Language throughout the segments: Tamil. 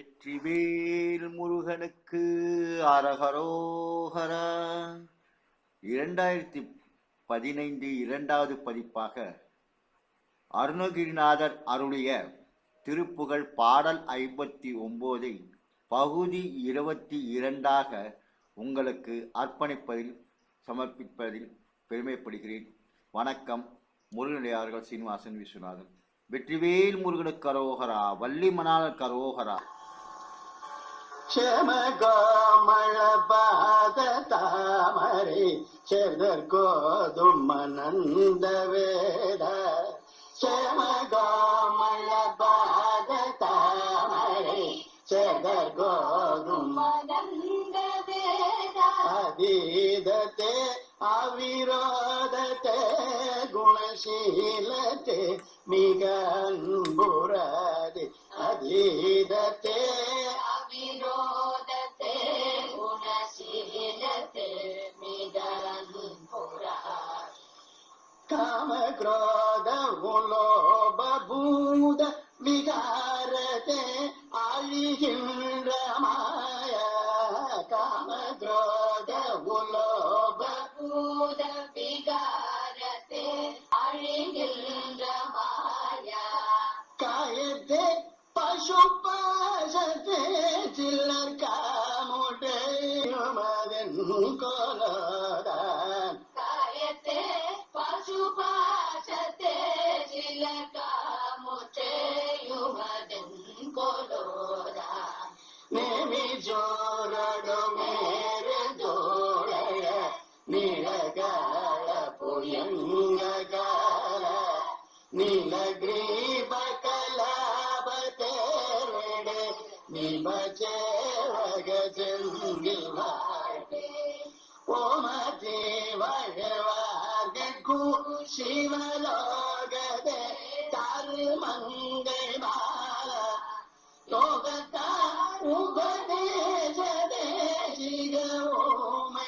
வெற்றிவேல் முருகனுக்கு அரகரோகரா இரண்டாயிரத்தி பதினைந்து இரண்டாவது பதிப்பாக அருணகிரிநாதர் அருளிய திருப்புகழ் பாடல் ஐம்பத்தி ஒம்போதை பகுதி இருபத்தி இரண்டாக உங்களுக்கு அர்ப்பணிப்பதில் சமர்ப்பிப்பதில் பெருமைப்படுகிறேன். வணக்கம். முருகனையார்கள் சீனிவாசன் விஸ்வநாதன். வெற்றிவேல் முருகனுக்கு கரோகரா வள்ளி மணாளர் கரோகரா ക്ഷമഗോമളപാദതാമരേ ചെതർഗോതുമനന്ദവേദ ക്ഷമഗോമളപാദതാമരേ ചെതർഗോതുമനന്ദവേദ അതീതത്തെ அவிரோதத்தை குணசீலத்தை மிக அன்புறது அதீதத்தை காம கிரோத உலோபூத விகாரத்தை அழிகின்ற மாய காம கிரோத உலோபூத விகாரத்தை அழிகின்ற மாய. காயத்தை பசு பசத்தை சில்லர் காமுட்டை கோலோ நேமி ஜோரடு மேரு ஜோழய நீலகால புயங்ககால நீலகிரீப கலாப தேரடு நிபச்சேவக செந்தில் வாழ்வே. ஓம தேவழவார்கட்கு சிவலோகதே தருமங்கை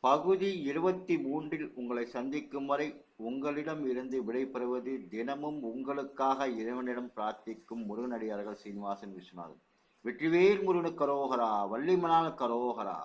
பகுதி இருபத்தி மூன்றில் உங்களை சந்திக்கும் வரை உங்களிடம் இருந்து விடைபெறுவது தினமும் உங்களுக்காக இறைவனிடம் பிரார்த்திக்கும் முருகனடியார்கள் சீனிவாசன் விஸ்வநாதன். வெற்றிவேல் முருகனு கரோகரா வள்ளிமணால் கரோகரா